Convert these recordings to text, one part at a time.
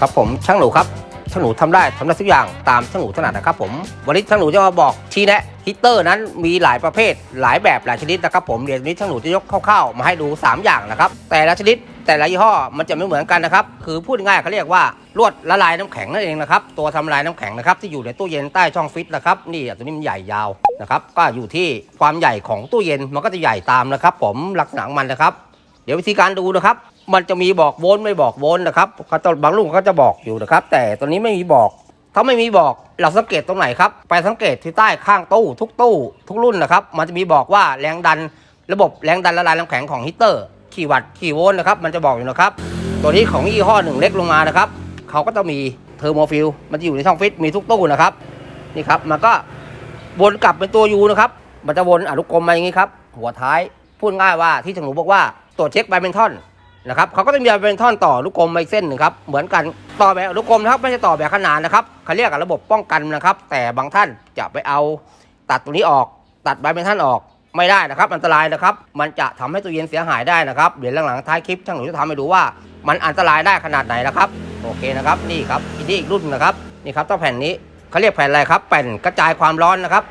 ครับผมช่างหนูครับช่างหนูทำได้ทำได้ทุกอย่างตามช่างหนูถนัดนะครับผมวันนี้ช่างหนูจะมาบอกชี้แนะฮีตเตอร์นั้นมีหลายประเภท หลายแบบหลายชนิดนะครับผมเดี๋ยวนี้ช่างหนูจะยกคร่าวๆมาให้ดู 3 อย่างนะครับแต่ละชนิดแต่ละยี่ห้อมันจะไม่เหมือนกันนะครับคือพูดง่ายเขาเรียกว่าลวดละลายน้ำแข็งนั่นเองนะครับตัวทำลายน้ำแข็งนะครับที่อยู่ในตู้เย็นใต้ช่องฟิตนะครับนี่ตัวนี้มันใหญ่ยาวนะครับก็อยู่ที่ความใหญ่ของตู้เย็นมันก็จะใหญ่ตามนะครับ ผมลักษณะของมันนะครับ เดี๋ยววิธีการดูนะครับ มันจะมีบอกโวลต์ไม่บอกโวลต์นะครับเขาจะบางรุ่นเขาจะบอกอยู่นะครับ แต่ตัวนี้ไม่มีบอก ถ้าไม่มีบอกเราสังเกตตรงไหนครับ ไปสังเกตที่ใต้ข้างตู้ทุกตู้ ทุกรุ่นนะครับ มันจะมีบอกว่าแรงดันระบบแรงดันละลายน้ำแข็งของฮีตเตอร์กี่วัตต์กี่โวลต์นะครับ มันจะบอกอยู่นะครับ ตัวนี้ของยี่ห้อหนึ่งเล็กลงมานะครับเขาก็จะมีเทอร์โมฟิลมันจะอยู่ในช่องฟิตมีทุกตู้นะครับ นี่ครับ มันก็วนกลับเป็นตัวยูนะครับ มันจะวนอนุกรมมาอย่างนี้ครับ หัวท้าย พูดง่ายว่าที่จังหนูบอกว่าตรวจเช็คไบเมนทอน นะครับเขาก็จะมีไบเมนท่อนต่อลูกกลมมาอีกเส้นหนึ่งครับเหมือนกันต่อแบบลูกกลมนะครับไม่ใช่ต่อแบบขนานนะครับเขาเรียกกับระบบป้องกันนะครับ แต่บางท่านจะไปเอาตัดตรงนี้ออก ตัดไบเมนทอนออกไม่ได้นะครับ อันตรายนะครับ มันจะทำให้ตู้เย็นเสียหายได้นะครับเดี๋ยวหลังๆท้ายคลิปช่างหนูจะทำให้ดูว่า มันอันตรายได้ขนาดไหนนะครับ โอเคนะครับนี่ครับอีกนี่อีกรุ่นนะครับนี่ครับต้าแผ่นนี้เขาเรียกแผ่นอะไรครับแผ่นกระจายความร้อนนะครับ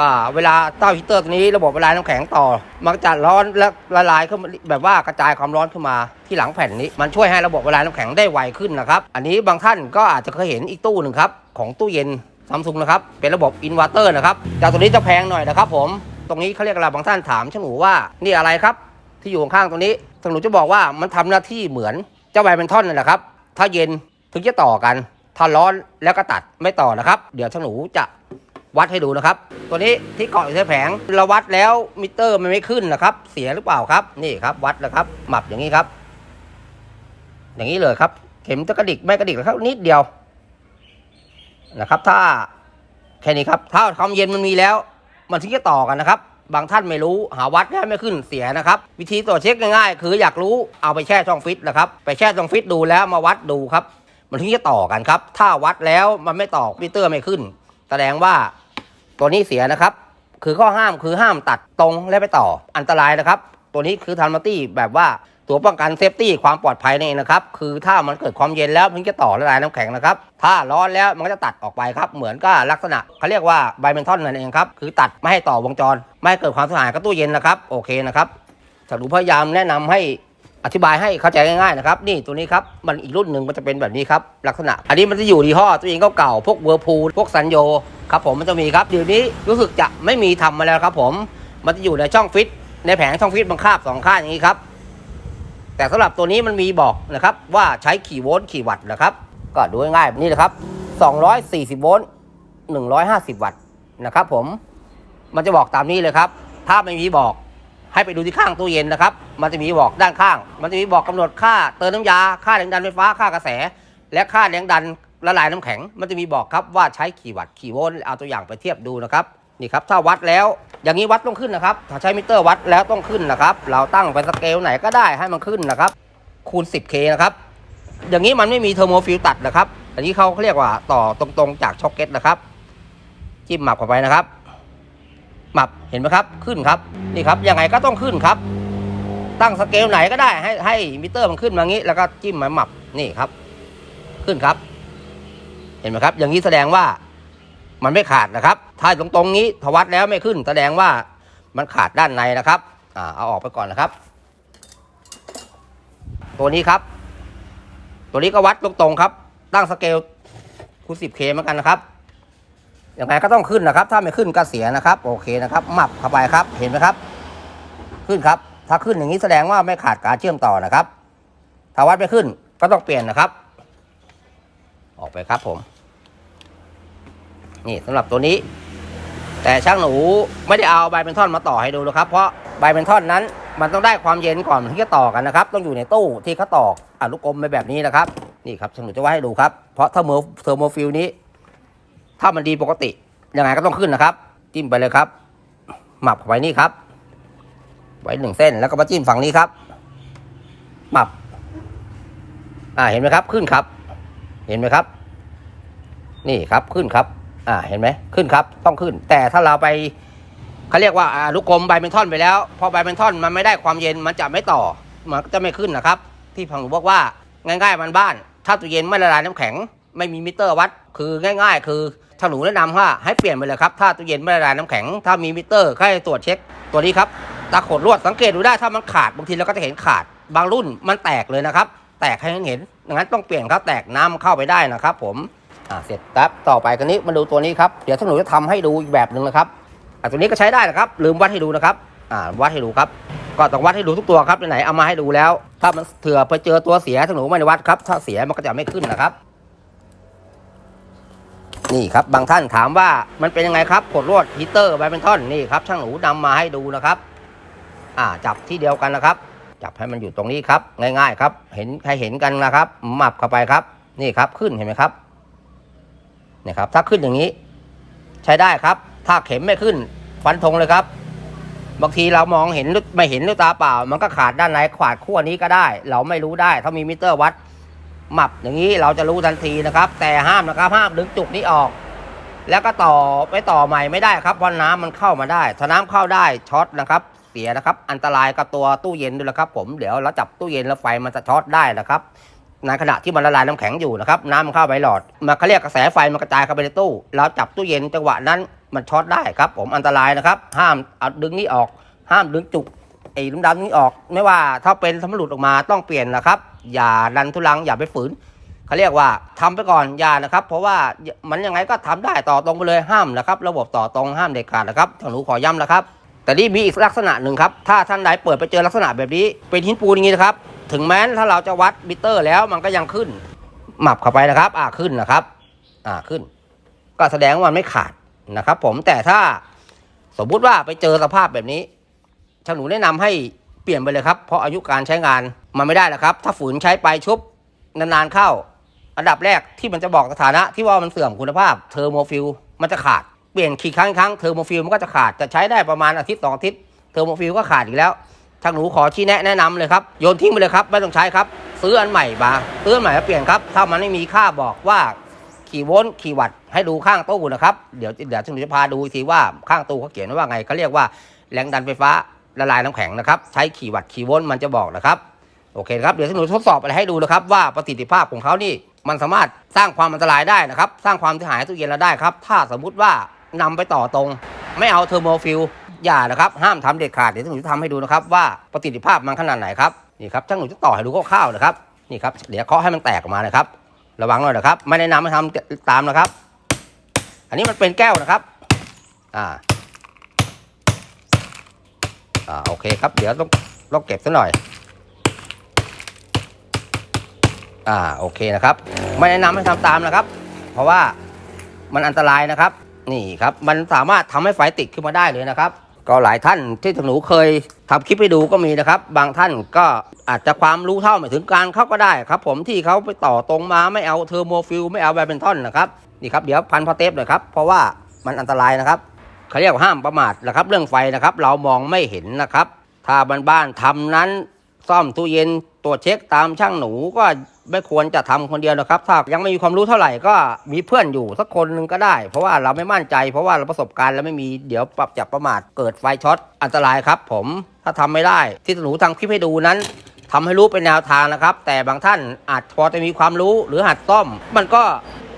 ก็เวลาเต้าฮีเตอร์ตัวนี้ระบบละลายน้ำแข็งต่อ มันจะร้อนและละลายขึ้นแบบว่ากระจายความร้อนขึ้นมาที่หลังแผ่นนี้ มันช่วยให้ระบบละลายน้ำแข็งได้ไวขึ้นนะครับ อันนี้บางท่านก็อาจจะเคยเห็นอีกตู้หนึ่งครับของตู้เย็นซัมซุงนะครับเป็นระบบอินเวอร์เตอร์นะครับจากตัวนี้จะแพงหน่อยนะครับ ผมตรงนี้เขาเรียกอะไรบางท่านถามช่างหนูว่านี่อะไรครับที่อยู่ข้างตรงนี้ช่างหนูจะบอกว่ามันทำหน้าที่เหมือนเจ้าใบเป็นท่อนนั่นแหละครับถ้าเย็นถึงจะต่อกัน ถ้าร้อนแล้วก็ตัดไม่ต่อนะครับ เดี๋ยวช่างหนูจะ วัดให้ดูนะครับ ตัวนี้ที่เกาะอยู่ที่แผงเราวัดแล้วมิเตอร์มันไม่ขึ้นนะครับ เสียหรือเปล่าครับ นี่ครับวัดแล้วครับหมับอย่างนี้ครับ อย่างนี้เลยครับ เข็มจะกระดิกไม่กระดิกนะครับนิดเดียวนะครับ ถ้าแค่นี้ครับ ถ้าความเย็นมันมีแล้ว มันถึงจะต่อกันนะครับ บางท่านไม่รู้หาวัดแล้วไม่ขึ้นเสียนะครับ วิธีตรวจเช็คง่ายๆ คืออยากรู้เอาไปแช่ช่องฟิตนะครับ ไปแช่ช่องฟิตดูแล้วมาวัดดูครับ มันถึงจะต่อกันครับ ถ้าวัดแล้วมันไม่ต่อมิเตอร์ไม่ขึ้น แสดงว่า ตัวนี้เสียนะครับ คือข้อห้ามคือห้ามตัดตรงและไปต่ออันตรายนะครับ ตัวนี้คือทันมัตตี้แบบว่าตัวป้องกันเซฟตี้ความปลอดภัยนี่นเองนะครับ คือถ้ามันเกิดความเย็นแล้วมันจะต่อละลายน้ำแข็งนะครับ ถ้าร้อนแล้วมันก็จะตัดออกไปครับ เหมือนกับลักษณะเขาเรียกว่าไบเมนทอนนั่นเองครับ คือตัดไม่ให้ต่อวงจร ไม่ให้เกิดความเสียหายกับตู้เย็นนะครับ โอเคนะครับสรุปพยายามแนะนำให้ อธิบายให้เข้าใจง่ายๆนะครับ นี่ตัวนี้ครับ มันอีกรุ่นหนึ่งมันจะเป็นแบบนี้ครับ ลักษณะ อันนี้มันจะอยู่ยี่ห้อตัวเองเก่าๆพวกเวอร์พูลพวกซันโยครับผมมันจะมีครับเดี๋ยวนี้รู้สึกจะไม่มีทำมาแล้วครับ ผม มันจะอยู่ในช่องฟิต ในแผงช่องฟิตบังคาบสองข้างอย่างนี้ครับ แต่สำหรับตัวนี้มันมีบอกนะครับ ว่าใช้กี่โวลต์กี่วัตต์นะครับ ก็ดูง่ายๆนี้นะครับ240โวลต์150 วัตต์นะครับ ผม มันจะบอกตามนี้เลยครับ ถ้าไม่มีบอก ให้ไปดูที่ข้างตู้เย็นนะครับ มันจะมีบอกด้านข้าง มันจะมีบอกกำหนดค่าเติมน้ำยา ค่าแรงดันไฟฟ้า ค่ากระแส และค่าแรงดันละลายน้ำแข็ง มันจะมีบอกครับว่าใช้กี่วัตต์กี่โวลต์ เอาตัวอย่างไปเทียบดูนะครับ นี่ครับ ถ้าวัดแล้ว อย่างนี้วัดต้องขึ้นนะครับ ถ้าใช้มิเตอร์วัดแล้วต้องขึ้นนะครับ เราตั้งไปสเกลไหนก็ได้ให้มันขึ้นนะครับ คูณ 10K นะครับ อย่างนี้มันไม่มีเทอร์โมฟิลตัดนะครับ อันนี้เขาเรียกว่าต่อตรงๆจากช็อกเก็ตนะครับ จิ้มหมับเข้าไปนะครับ หมับเห็นไหมครับขึ้นครับนี่ครับยังไงก็ต้องขึ้นครับ ตั้งสเกลไหนก็ได้ให้ให้มิเตอร์มันขึ้นมางี้ แล้วก็จิ้มมาหมับนี่ครับ ขึ้นครับ เห็นไหมครับ อย่างนี้แสดงว่ามันไม่ขาดนะครับ ถ้าตรงตรงนี้ทวัดแล้วไม่ขึ้น แสดงว่ามันขาดด้านในนะครับอ่าเอาออกไปก่อนนะครับ ตัวนี้ครับ ตัวนี้ก็วัดตรงๆครับ ตั้งสเกลคูณ 10K เหมือนกันนะครับ ยังไงก็ต้องขึ้นนะครับ ถ้าไม่ขึ้นก็เสียนะครับ โอเคนะครับหมับเข้าไปครับ เห็นไหมครับ ขึ้นครับ ถ้าขึ้นอย่างนี้แสดงว่าไม่ขาดการเชื่อมต่อนะครับ ถ้าวัดไม่ขึ้นก็ต้องเปลี่ยนนะครับ ออกไปครับผม นี่สำหรับตัวนี้ แต่ช่างหนูไม่ได้เอาใบเป็นท่อนมาต่อให้ดูนะครับ เพราะใบเป็นท่อนนั้น มันต้องได้ความเย็นก่อนที่จะต่อกันนะครับ ต้องอยู่ในตู้ที่เขาตอกอนุกรมไปแบบนี้นะครับ นี่ครับช่างหนูจะว่าให้ดูครับ เพราะถ้าเมอร์เทอร์โมฟิลนี้ ถ้ามันดีปกติยังไงก็ต้องขึ้นนะครับ จิ้มไปเลยครับ หมับเข้าไปนี่ครับ ไว้หนึ่งเส้นแล้วก็มาจิ้มฝั่งนี้ครับ หมับ อ่าเห็นไหมครับขึ้นครับ เห็นไหมครับ นี่ครับขึ้นครับ อ่าเห็นไหมขึ้นครับ ต้องขึ้น แต่ถ้าเราไปเขาเรียกว่าลูกกลมใบเป็นท่อนไปแล้ว พอใบเป็นท่อนมันไม่ได้ความเย็นมันจะไม่ต่อ มันก็จะไม่ขึ้นนะครับ ที่พังหนูบอกว่าง่ายๆมันบ้าน ถ้าตู้เย็นไม่ละลายน้ำแข็ง ไม่มีมิเตอร์วัด คือง่ายๆ คือช่าหนูแนะนำว่าให้เปลี่ยนไปเลยครับ ถ้าตู้เย็นไม่ละลายน้ำแข็ง ถ้ามีมิเตอร์ให้ตรวจเช็ค ตัวนี้ครับ ตาขดลวดสังเกตดูได้ ถ้ามันขาดบางทีเราก็จะเห็นขาด บางรุ่นมันแตกเลยนะครับ แตกให้เห็นดังนั้นต้องเปลี่ยนครับ แตกน้ำเข้าไปได้นะครับผม อ่า เสร็จครับ ต่อไปกันนี้มาดูตัวนี้ครับ เดี๋ยวช่าหนูจะทำให้ดูอีกแบบหนึ่งนะครับ อะตัวนี้ก็ใช้ได้นะครับ ลืมวัดให้ดูนะครับ อ่า วัดให้ดูครับก็ต้องวัดให้ดูทุกตัวครับไหนๆเอามาให้ดูแล้ว ถ้ามันเถื่อไปเจอตัวเสียถ้าหนูไม่ได้วัดครับ ถ้าเสียมันก็จะไม่ขึ้นนะครับ นี่ครับบางท่านถามว่ามันเป็นยังไงครับกดลวดฮีเตอร์ไบเป็นท่อนนี่ครับ ช่างหนูนำมาให้ดูนะครับ อ่าจับที่เดียวกันนะครับ จับให้มันอยู่ตรงนี้ครับ ง่าย ๆ ครับ เห็นใครเห็นกันนะครับหมับเข้าไปครับ นี่ครับขึ้นเห็นไหมครับนี่ครับ ถ้าขึ้นอย่างนี้ ใช้ได้ครับ ถ้าเข็มไม่ขึ้นฟันธงเลยครับ บางทีเรามองเห็นไม่เห็นด้วยตาเปล่า มันก็ขาดด้านในขาดขั้วนี้ก็ได้ เราไม่รู้ได้ ถ้ามีมิเตอร์วัด หมับอย่างนี้เราจะรู้ทันทีนะครับ แต่ห้ามนะครับห้ามดึงจุกนี้ออก แล้วก็ต่อไปต่อใหม่ไม่ได้ครับเพราะน้ำมันเข้ามาได้ ถ้าน้ำเข้าได้ช็อตนะครับ เสียนะครับ อันตรายกับตัวตู้เย็นด้วยนะครับ ผมเดี๋ยวเราจับตู้เย็นแล้วไฟมันจะช็อตได้นะครับในขณะที่มันละลายน้ำแข็งอยู่นะครับน้ำมันเข้าไปหลอดมันเขาเรียกกระแสไฟมันกระจายเข้าไปในตู้ เราจับตู้เย็นจังหวะนั้นมันช็อตได้ครับ ผมอันตรายนะครับ ห้ามเอาดึงนี้ออก ห้ามดึงจุก ไอ้ลุมดำนี้ออก ไม่ว่าถ้าเป็นสำรุดออกมาต้องเปลี่ยนนะครับ อย่าดันทุลังอย่าไปฝืนเขาเรียกว่าทำไปก่อนอย่านะครับ เพราะว่ามันยังไงก็ทำได้ต่อตรงไปเลยห้ามนะครับ ระบบต่อตรงห้ามเด็ดขาดนะครับทางหนูขอย้ำนะครับ แต่นี่มีอีกลักษณะหนึ่งครับถ้าท่านใดเปิดไปเจอลักษณะแบบนี้เป็นหินปูนอย่างนี้นะครับ ถึงแม้ถ้าเราจะวัดมิเตอร์แล้วมันก็ยังขึ้นหมับเข้าไปนะครับ อ่าขึ้นนะครับ อ่าขึ้น ก็แสดงว่ามันไม่ขาดนะครับ ผมแต่ถ้าสมมุติว่าไปเจอสภาพแบบนี้ ช่างหนูแนะนำให้เปลี่ยนไปเลยครับ เพราะอายุการใช้งานมันไม่ได้แล้วครับ ถ้าฝืนใช้ไปชุบนานๆเข้า อันดับแรกที่มันจะบอกสถานะที่ว่ามันเสื่อมคุณภาพเทอร์โมฟิลมันจะขาดเปลี่ยนกี่ครั้งครั้งเทอร์โมฟิลมันก็จะขาดจะใช้ได้ประมาณอาทิตย์สองอาทิตย์เทอร์โมฟิลก็ขาดอีกแล้วทางหนูขอชี้แนะแนะนำเลยครับโยนทิ้งไปเลยครับไม่ต้องใช้ครับ ซื้ออันใหม่มาซื้ออันใหม่แล้วเปลี่ยนครับถ้ามันไม่มีค่าบอกว่ากี่โวลต์กี่วัตต์ให้ดูข้างตู้นะครับเดี๋ยวเดี๋ยวทางหนูจะพาดูทีว่าข้างตู้เขาเขียนว้ว่าไงเขาเรียกว่าแรงดันไฟฟ้า ละลายน้ำแข็งนะครับ ใช้กี่วัตต์กี่โวลต์มันจะบอกนะครับ โอเคครับ เดี๋ยวทางหนูทดสอบอะไรให้ดูนะครับ ว่าประสิทธิภาพของเขานี่มันสามารถสร้างความอันตรายได้นะครับ สร้างความเสียหายให้ตู้เย็นเราได้ครับ ถ้าสมมุติว่านำไปต่อตรง ไม่เอาเทอร์โมฟิลอย่านะครับ ห้ามทำเด็ดขาด เดี๋ยวหนูจะทำให้ดูนะครับว่าประสิทธิภาพมันขนาดไหนครับ นี่ครับช่างหนูจะต่อให้ดูคร่าวๆนะครับ นี่ครับ เดี๋ยวเคาะให้มันแตกออกมาเลยครับ ระวังหน่อยนะครับ ไม่แนะนำให้ทำตามนะครับ อันนี้มันเป็นแก้วนะครับ อ่า อ่าโอเคครับ เดี๋ยวต้องต้องเก็บซะหน่อย อ่าโอเคนะครับ ไม่แนะนำให้ทำตามนะครับ เพราะว่ามันอันตรายนะครับ นี่ครับ มันสามารถทำให้ไฟติดขึ้นมาได้เลยนะครับ ก็หลายท่านที่หนูเคยทำคลิปให้ดูก็มีนะครับ บางท่านก็อาจจะความรู้เท่าไม่ถึงการเขาก็ได้ครับ ผมที่เขาไปต่อตรงมาไม่เอาเทอร์โมฟิลไม่เอาแบเป็นท่อนนะครับนี่ครับเดี๋ยวพันพอเทปหน่อยครับเพราะว่ามันอันตรายนะครับ เขาเรียกห้ามประมาทนะครับ เรื่องไฟนะครับ เรามองไม่เห็นนะครับ ถ้าบ้านบ้านๆทำนั้นซ่อมตู้เย็นตรวจเช็คตามช่างหนูก็ไม่ควรจะทำคนเดียวนะครับ ถ้ายังไม่มีความรู้เท่าไหร่ก็มีเพื่อนอยู่สักคนหนึ่งก็ได้ เพราะว่าเราไม่มั่นใจ เพราะว่าเราประสบการณ์เราไม่มีเดี๋ยวปรับจับประมาทเกิดไฟช็อตอันตรายครับ ผมถ้าทำไม่ได้ที่หนูทางคลิปให้ดูนั้นทำให้รู้เป็นแนวทางนะครับ แต่บางท่านอาจพอจะมีความรู้หรือหัดซ่อม มันก็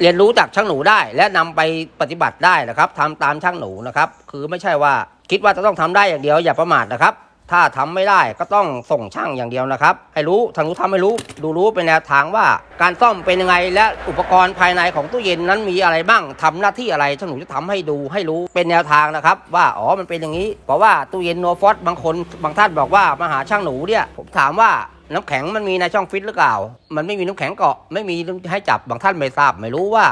เรียนรู้จากช่างหนูได้ และนำไปปฏิบัติได้นะครับทำตามช่างหนูนะครับ คือไม่ใช่ว่าคิดว่าจะต้องทำได้อย่างเดียวอย่าประมาทนะครับ ถ้าทำไม่ได้ก็ต้องส่งช่างอย่างเดียวนะครับ ให้รู้ทางรู้ทำให้รู้ ดูรู้เป็นแนวทางว่า การซ่อมเป็นยังไง และอุปกรณ์ภายในของตู้เย็นนั้นมีอะไรบ้างทำหน้าที่อะไรช่างหนูจะทำให้ดูให้รู้เป็นแนวทางนะครับ ว่าอ๋อมันเป็นอย่างนี้ เพราะว่าตู้เย็นโนฟอสบางคนบางท่านบอกว่ามาหาช่างหนูเนี่ยผมถามว่า น้ำแข็งมันมีในช่องฟิตหรือเปล่า มันไม่มีน้ำแข็งเกาะ ไม่มีให้จับบางท่านไม่ทราบ ไม่รู้ว่า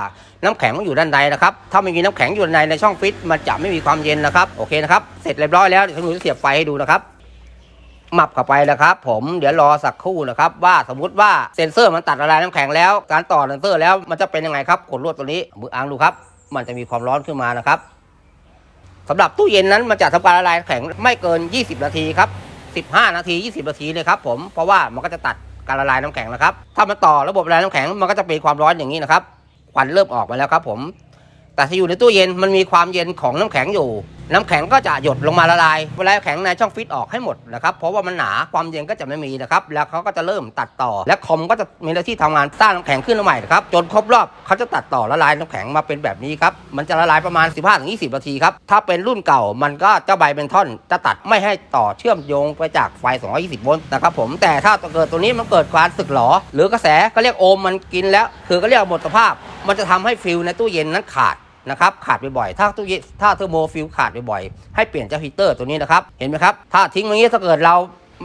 น้ำแข็งมันอยู่ด้านในนะครับ ถ้าไม่มีน้ำแข็งอยู่ด้านในในช่องฟิต มันจะไม่มีความเย็นนะครับ โอเคนะครับ เสร็จเรียบร้อยแล้วเดี๋ยวหนูจะเสียบไฟให้ดูนะครับหมับเข้าไปนะครับ ผมเดี๋ยวรอสักครู่นะครับ ว่าสมมุติว่าเซ็นเซอร์มันตัดละลายน้ำแข็งแล้ว การต่อเซ็นเซอร์แล้วมันจะเป็นยังไงครับขนลวดตัวนี้มืออ้างดูครับ มันจะมีความร้อนขึ้นมานะครับสำหรับตู้เย็นนั้นมันจะทำการละลายแข็งไม่เกิน 20 นาทีครับ 15 นาที 20 นาทีเลยครับผมเพราะว่ามันก็จะตัดการละลายน้ำแข็งนะครับถ้ามันต่อระบบละลายน้ำแข็งมันก็จะเป็นความร้อนอย่างนี้นะครับควันเริ่มออกมาแล้วครับผม แต่ถ้าอยู่ในตู้เย็นมันมีความเย็นของน้ำแข็งอยู่ น้ำแข็งก็จะหยดลงมาละลายเวลาแข็งในช่องฟิตออกให้หมดนะครับเพราะว่ามันหนาความเย็นก็จะไม่มีนะครับแล้วเขาก็จะเริ่มตัดต่อ และคอมก็จะมีหน้าที่ทำงานสร้างน้ำแข็งขึ้นมาใหม่นะครับจนครบรอบเขาจะตัดต่อละลายน้ำแข็งมาเป็นแบบนี้ครับมันจะละลายประมาณ 15-20 นาทีครับถ้าเป็นรุ่นเก่ามันก็เจ้าใบเบนท่อนจะตัดไม่ให้ต่อเชื่อมโยงไปจากไฟ 220 โวลต์นะครับผมแต่ถ้าเกิดตัวนี้มันเกิดการสึกหรอหรือกระแสก็เรียกโอห์มมันกินแล้ว คือก็เรียกหมดสภาพ มันจะทำให้ฟิลในตู้เย็นนั้นขาด นะครับขาดบ่อยๆถ้าตู้เย็นถ้าเทอร์โมฟิลขาดบ่อยๆให้เปลี่ยนเจ้าฮีเตอร์ตัวนี้นะครับเห็นไหมครับถ้าทิ้งอย่างนี้ถ้าเกิดเรา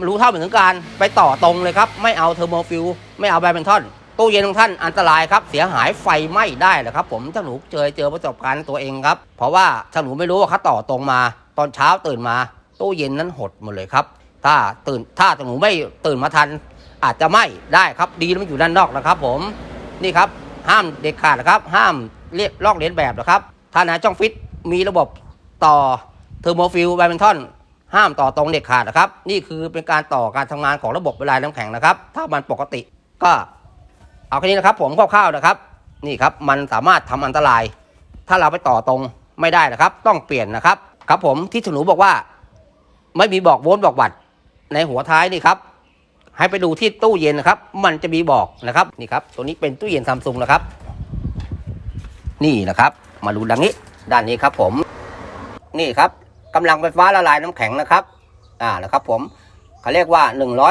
รู้เท่าไม่ถึงการไปต่อตรงเลยครับไม่เอาเทอร์โมฟิลไม่เอาแบรนทอนตู้เย็นของท่านอันตรายครับเสียหายไฟไหม้ได้เลยครับผมเจ้าหนูเจอเจอประสบการณ์ตัวเองครับเพราะว่าเจ้าหนูไม่รู้ว่าเขาต่อตรงมา ตอนเช้าตื่นมา ตู้เย็นนั้นหดหมดเลยครับถ้าตื่นถ้าเจ้าหนูไม่ตื่นมาทัน อาจจะไหม้ได้ครับดีแล้วมันอยู่ด้านนอกนะครับ ผมนี่ครับห้ามเด็ดขาดนะครับห้าม เรียกลอกเลียนแบบนะครับถ้านะช่องฟิตมีระบบต่อเทอร์โมฟิลไบเบนทอนห้ามต่อตรงเด็ดขาดนะครับ นี่คือเป็นการต่อการทำงานของระบบเวลาน้ำแข็งนะครับ ถ้ามันปกติก็เอาแค่นี้นะครับ ผมคร่าวๆนะครับ นี่ครับมันสามารถทำอันตราย ถ้าเราไปต่อตรงไม่ได้นะครับ ต้องเปลี่ยนนะครับ ครับผมที่ฉนูบอกว่า ไม่มีบอกโวลต์บอกวัตต์ในหัวท้ายนี่ครับ ให้ไปดูที่ตู้เย็นนะครับ มันจะมีบอกนะครับนี่ครับตัวนี้เป็นตู้เย็นซัมซุงนะครับ นี่นะครับ มาดูดังนี้ ด้านนี้ครับผม นี่ครับกำลังไฟฟ้าละลายน้ำแข็งนะครับ อ่านะครับ ผมเขาเรียกว่า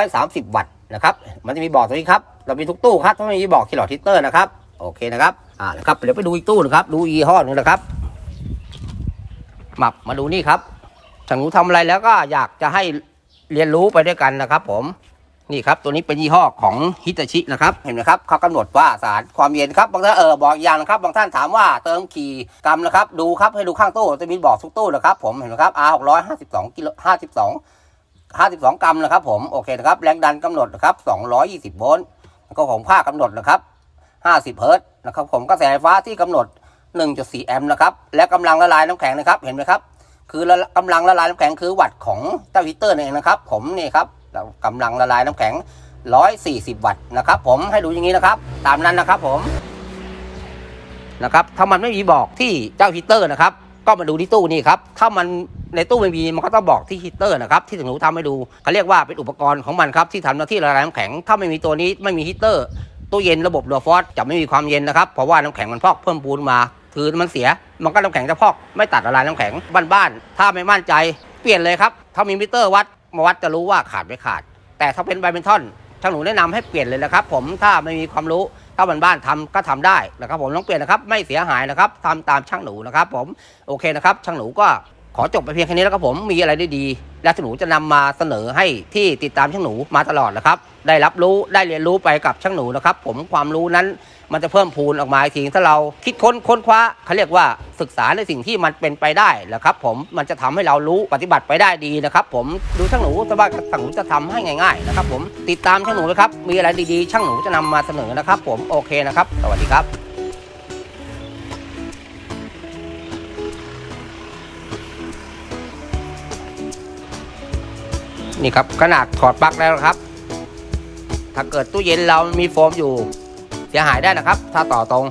130 วัตต์นะครับ มันจะมีบอกตรงนี้ครับ เรามีทุกตู้ครับต้องมีบอกคิโลทิเตอร์นะครับ โอเคนะครับ อ่านะครับ เดี๋ยวไปดูอีกตู้นะครับ ดูยี่ห้อหนึงนะครับมามาดูนี่ครับฉันหนูทำอะไรแล้วก็อยากจะให้เรียนรู้ไปด้วยกันนะครับ ผม นี่ครับตัวนี้เป็นยี่ห้อของฮิตาชินะครับเห็นไหมครับเขากำหนดว่าสารความเย็นครับบางท่านเออบอกอย่างนะครับบางท่านถามว่าเติมกี่กรัมนะครับดูครับให้ดูข้างตู้จะมีบอกทุกตู้นะครับผมเห็นไหมครับ R 652กิโล52 52 กรัมนะครับผมโอเคนะครับแรงดันกำหนดนะครับ220โวลต์แล้วก็ของผ้ากำหนดนะครับ50เฮิรตซ์นะครับผมกระแสไฟฟ้าที่กำหนด 1.4 แอมป์นะครับและกำลังละลายน้ำแข็งนะครับเห็นไหมครับคือละกำลังละลายน้ำแข็งคือวัตต์ของเจ้าฮีตเตอร์นี่เองนะครับผมนี่ครับ กำลังละลายน้ำแข็ง 140 วัตต์นะครับผมให้ดูอย่างนี้นะครับ ตามนั้นนะครับผมนะครับถ้ามันไม่มีบอกที่เจ้าฮีเตอร์นะครับ ก็มาดูที่ตู้นี่ครับถ้ามันในตู้ไม่มีมันก็ต้องบอกที่ฮีเตอร์นะครับที่ถึงหนูทำให้ดูเขาเรียกว่าเป็นอุปกรณ์ของมันครับที่ทำหน้าที่ละลายน้ำแข็ง ถ้าไม่มีตัวนี้ไม่มีฮีเตอร์ตู้เย็นระบบเรือฟอสจะไม่มีความเย็นนะครับเพราะว่าน้ำแข็งมันพอกเพิ่มปูนมาคือมันเสีย มันก็น้ำแข็งจะพอกไม่ตัดละลายน้ำแข็งบ้านๆถ้าไม่มั่นใจเปลี่ยนเลยครับถ้ามีมิเตอร์วัด มาวัดจะรู้ว่าขาดไม่ขาด แต่ถ้าเป็นไบเบนทอนช่างหนูแนะนำให้เปลี่ยนเลยนะครับ ผมถ้าไม่มีความรู้ถ้าบ้านๆทำก็ทำได้นะครับ ผมต้องเปลี่ยนนะครับ ไม่เสียหายนะครับทำตามช่างหนูนะครับ ผมโอเคนะครับ ช่างหนูก็ขอจบไปเพียงแค่นี้แล้วครับผมมีอะไรดีดีและช่างหนูจะนำมาเสนอให้ที่ติดตามช่างหนูมาตลอดนะครับได้รับรู้ได้เรียนรู้ไปกับช่างหนูนะครับ ผมความรู้นั้นมันจะเพิ่มพูนออกมาอีกทีถ้าเราคิดค้นค้นคว้าเขาเรียกว่าศึกษาในสิ่งที่มันเป็นไปได้แหละครับ ผมมันจะทำให้เรารู้ปฏิบัติไปได้ดีนะครับ ผมดูช่างหนูแต่ว่าช่างหนูจะทำให้ง่าย ๆ นะครับ ผมติดตามช่างหนูนะครับ มีอะไรดีๆ ช่างหนูจะนำมาเสนอนะครับ ผมโอเคนะครับ สวัสดีครับนี่ครับขนาดถอดปลั๊กแล้วครับ ถ้าเกิดตู้เย็นเรามีโฟมอยู่ เสียหายได้นะครับ ถ้าต่อตรง